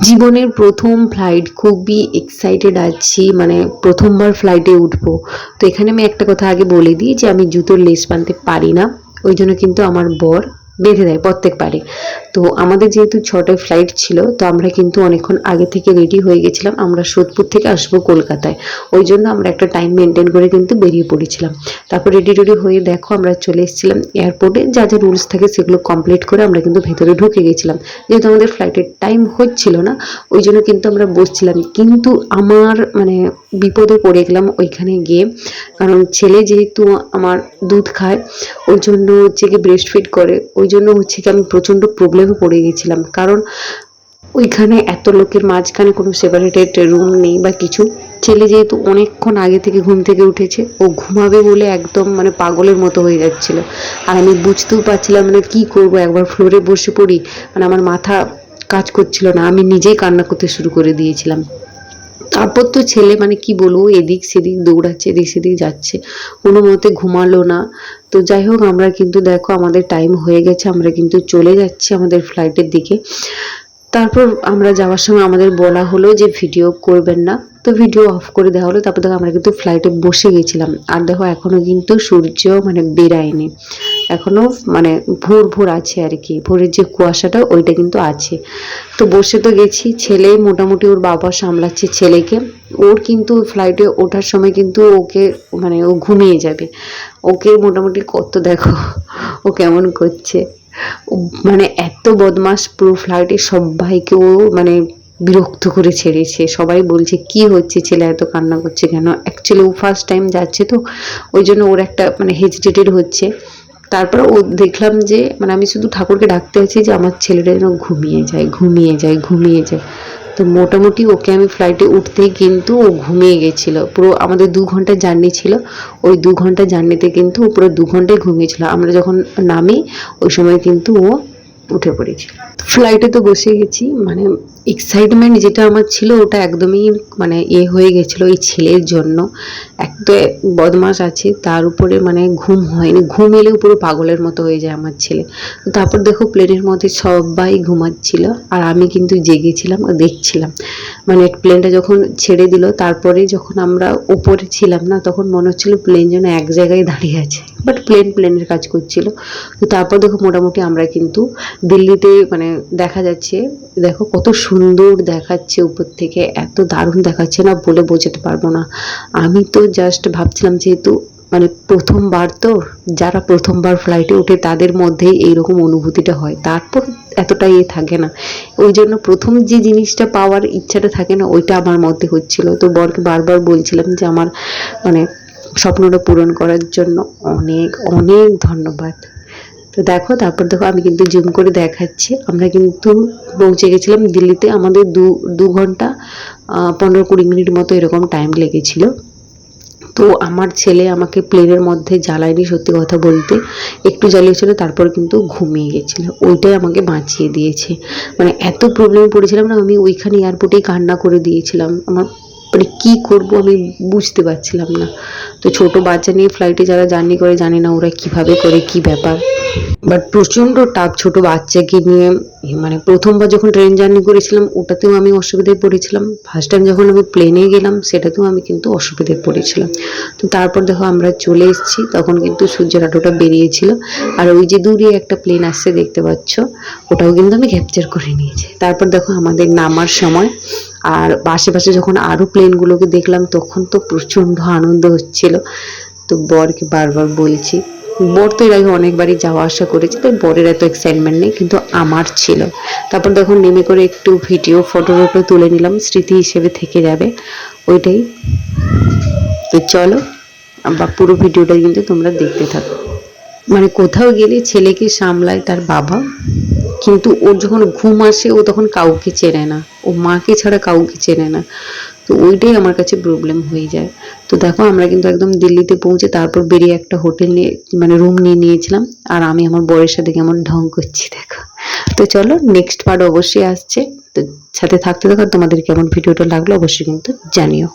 জীবনের প্রথম ফ্লাইট খুবই এক্সাইটেড আছি মানে প্রথমবার ফ্লাইটে উঠবো। তো এখানে আমি একটা কথা আগে বলে দিই যে আমি জুতোর লেস বানতে পারি না, ওই জন্য কিন্তু আমার বর বেঁধে দেয় প্রত্যেকবারে তো আমাদের যেহেতু ছটায় ফ্লাইট ছিল, তো আমরা কিন্তু অনেকক্ষণ আগে থেকে রেডি হয়ে গেছিলাম। আমরা সোদপুর থেকে আসব কলকাতায়। ওই জন্য আমরা একটা টাইম মেনটেন করে কিন্তু বেরিয়ে পড়েছিলাম। তারপর রেডি রেডি হয়ে দেখো আমরা চলে এসেছিলাম এয়ারপোর্টে যা যা রুলস থাকে সেগুলো কমপ্লিট করে আমরা কিন্তু ভেতরে ঢুকে গেছিলাম। যেহেতু আমাদের ফ্লাইটের টাইম হচ্ছিল না, ওই জন্য কিন্তু আমরা বসছিলাম। কিন্তু আমার মানে বিপদে পড়ে গেলাম ওইখানে গিয়ে। কারণ ছেলে যেহেতু আমার দুধ খায় ওই জন্য হচ্ছে কি ব্রেস্ট ফিড করে। ওই জন্য হচ্ছে কি আমি প্রচণ্ড প্রবলেমে পড়ে গেছিলাম। কারণ ওইখানে এত লোকের মাঝখানে কোনো সেপারেটেড রুম নেই বা কিছু। ছেলে যেহেতু অনেকক্ষণ আগে থেকে ঘুম থেকে উঠেছে, ও ঘুমাবে বলে একদম মানে পাগলের মতো হয়ে যাচ্ছিল। আর আমি বুঝতেও পারছিলাম না কি করব, একবার ফ্লোরে বসে পড়ি। মানে আমার মাথা কাজ করছিল না, আমি নিজেই কান্না করতে শুরু করে দিয়েছিলাম। তারপর তো ছেলে মানে কি বলব, এদিক সেদিক দৌড়াচ্ছে, এদিক সেদিক যাচ্ছে, কোনো মতে ঘুমালো না। তো যাই হোক, আমরা কিন্তু দেখো আমাদের টাইম হয়ে গেছে, আমরা কিন্তু চলে যাচ্ছি আমাদের ফ্লাইটের দিকে। তারপর আমরা যাওয়ার সময় আমাদের বলা হলো যে ভিডিও করবেন না। তো ভিডিও অফ করে দেওয়া হলো, তারপর দেখো আমরা কিন্তু ফ্লাইটে বসে গেছিলাম। আর দেখো এখনও কিন্তু সূর্য মানে বেরায়নি এখনও মানে ভোর ভোর আছে আর কি। ভোরের যে কুয়াশাটা, ওইটা কিন্তু আছে। তো বসে তো গেছি, ছেলে মোটামুটি ওর বাবা সামলাচ্ছে ছেলেকে। ওর কিন্তু ফ্লাইটে ওঠার সময় কিন্তু ওকে মানে ও ঘুমিয়ে যাবে। ওকে মোটামুটি কত দেখো, ও কেমন করছে। মানে এত বদমাস পুরো ফ্লাইটে সবাইকে ও মানে বিরক্ত করে ছেড়েছে। সবাই বলছে, কি হচ্ছে ছেলে, এত কান্না করছে কেন? অ্যাকচুয়ালি ও ফার্স্ট টাইম যাচ্ছে তো, ওই জন্য ওর একটা মানে হেজিটেটেড হচ্ছে। তারপর ও দেখলাম যে মানে আমি শুধু ঠাকুরকে ডাকতে আছি যে, আমার ছেলেটা যেন ঘুমিয়ে যায় ঘুমিয়ে যায় ঘুমিয়ে যায়। তো মোটামুটি ওকে আমি ফ্লাইটে উঠতেই কিন্তু ও ঘুমিয়ে গেছিল। পুরো আমাদের দু ঘণ্টা জার্নি ছিল। ওই দু ঘণ্টা জার্নিতে কিন্তু ও পুরো দু ঘন্টায় ঘুমিয়েছিল। আমরা যখন নামি, ওই সময় কিন্তু ও উঠে পড়েছিল। ফ্লাইটে তো বসে গেছি মানে এক্সাইটমেন্ট যেটা আমার ছিল, ওটা একদমই মানে এ হয়ে গেছিল এই ছেলের জন্য। এক তো বদমাস আছে, তার উপরে মানে ঘুম হয়নি। ঘুম এলেও পুরো পাগলের মতো হয়ে যায় আমার ছেলে। তো তারপর দেখো প্লেনের মধ্যে সবাই ঘুমাচ্ছিল, আর আমি কিন্তু জেগেছিলাম আর দেখছিলাম। মানে প্লেনটা যখন ছেড়ে দিল, তারপরে যখন আমরা উপরে ছিলাম না, তখন মনে হচ্ছিল প্লেন যেন এক জায়গায় দাঁড়িয়ে আছে। বাট প্লেন প্লেনের কাজ করছিল। তো তারপর দেখো মোটামুটি আমরা কিন্তু দিল্লিতে মানে দেখা যাচ্ছে, দেখো কত সুন্দর দেখাচ্ছে উপর থেকে, এত দারুণ দেখাচ্ছে না বলে বোঝাতে পারব না। আমি তো জাস্ট ভাবছিলাম যেহেতু মানে প্রথমবার তো, যারা প্রথমবার ফ্লাইটে ওঠে তাদের মধ্যেই এইরকম অনুভূতিটা হয়। তারপর এতটা ইয়ে থাকে না। ওই জন্য প্রথম যে জিনিসটা পাওয়ার ইচ্ছাটা থাকে না, ওইটা আমার মধ্যে হচ্ছিল। তো বরকে বারবার বলছিলাম যে আমার মানে স্বপ্নটা পূরণ করার জন্য অনেক অনেক ধন্যবাদ। তো দেখো, তারপর দেখো আমি কিন্তু জুম করে দেখাচ্ছি। আমরা কিন্তু পৌঁছে গেছিলাম দিল্লিতে। আমাদের দু দু ঘণ্টা পনেরো কুড়ি মিনিট মতো এরকম টাইম লেগেছিল। তো আমার ছেলে আমাকে প্লেনের মধ্যে জ্বালায়নি সত্যি কথা বলতে। একটু জ্বালিয়েছিল, তারপর কিন্তু ঘুমিয়ে গেছিল। ওইটাই আমাকে বাঁচিয়ে দিয়েছে। মানে এত প্রবলেমে পড়েছিলাম না, আমি ওইখানে এয়ারপোর্টেই কান্না করে দিয়েছিলাম। আমার মানে কী করব আমি বুঝতে পারছিলাম না। তো ছোট বাচ্চা নিয়ে ফ্লাইটে যারা জার্নি করে জানে না ওরা কীভাবে করে, কি ব্যাপার? বাট প্রচণ্ড টাফ ছোট বাচ্চাকে নিয়ে। মানে প্রথমবার যখন ট্রেন জার্নি করেছিলাম, ওটাতেও আমি অসুবিধায় পড়েছিলাম। ফার্স্ট টাইম যখন আমি প্লেনে গেলাম, সেটাতেও আমি কিন্তু অসুবিধায় পড়েছিলাম। তো তারপর দেখো আমরা চলে এসেছি, তখন কিন্তু সূর্যের আলোটা বেরিয়েছিল। আর ওই যে দূরে একটা প্লেন আসছে, দেখতে পাচ্ছ, ওটাও কিন্তু আমি ক্যাপচার করে নিয়েছি। তারপর দেখো আমাদের নামার সময়। আর আশেপাশে যখন আরও প্লেনগুলোকে দেখলাম, তখন তো প্রচণ্ড আনন্দ হচ্ছিল। তো বরকে বারবার বলছি বর তো এর আগে অনেকবারই যাওয়া আসা করেছি তাই বরের এত এক্সাইটমেন্ট নেই, কিন্তু আমার ছিল। তারপর দেখুন নেমে করে একটু ভিডিও ফটো টটো তুলে নিলাম, স্মৃতি হিসেবে থেকে যাবে, ওইটাই। তো চলো বা পুরো ভিডিওটা কিন্তু তোমরা দেখতে থাকো। মানে কোথাও গেলে ছেলেকে সামলায় তার বাবা। কিন্তু ওর যখন ঘুম আসে, ও তখন কাউকে চেনে না। ও মাকে ছাড়া কাউকে চেনে না। তো ওইটাই আমার কাছে প্রবলেম হয়ে যায়। তো দেখো, আমরা কিন্তু একদম দিল্লিতে পৌঁছে তারপর বেরিয়ে একটা হোটেল নিয়ে মানে রুম নিয়ে নিয়েছিলাম। আর আমি আমার বরের সাথে কেমন ঢং করছি, দেখো। তো চলো নেক্সট পার্ট অবশ্যই আসছে। তো সাথে থাকতে থাকো, তোমাদের কেমন ভিডিওটা লাগল অবশ্যই কিন্তু জানিও।